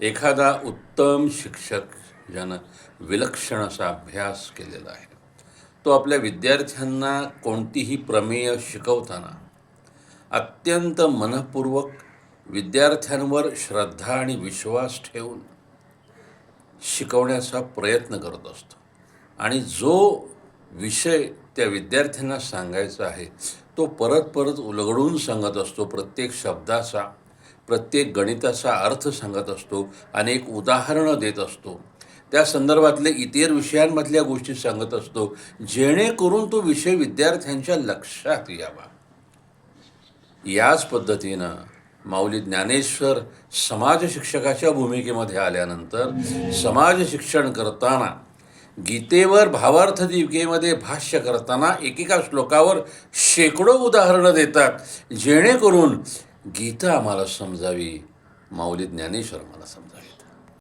एखादा उत्तम शिक्षक ज्यानं विलक्षण असा अभ्यास केलेला आहे तो आपल्या विद्यार्थ्यांना कोणतीही प्रमेय शिकवताना अत्यंत मनपूर्वक विद्यार्थ्यांवर श्रद्धा आणि विश्वास ठेवून शिकवण्याचा प्रयत्न करत असतो. आणि जो विषय त्या विद्यार्थ्यांना सांगायचा आहे तो परत परत उलगडून सांगत असतो प्रत्येक शब्दाचा. प्रत्येक गणिताचा अर्थ सांगत असतो अनेक उदाहरणं देत असतो. त्या संदर्भातले इतर विषयांमधल्या गोष्टी सांगत असतो जेणेकरून तो विषय विद्यार्थ्यांच्या लक्षात यावा. याच पद्धतीनं माऊली ज्ञानेश्वर समाज शिक्षकाच्या भूमिकेमध्ये आल्यानंतर समाज शिक्षण करताना गीतेवर भावार्थ दीपिकेमध्ये भाष्य करताना एकेका श्लोकावर शेकडो उदाहरणं देतात जेणेकरून गीता आम्हाला समजावी माऊली ज्ञानेश्वर आम्हाला समजावीत.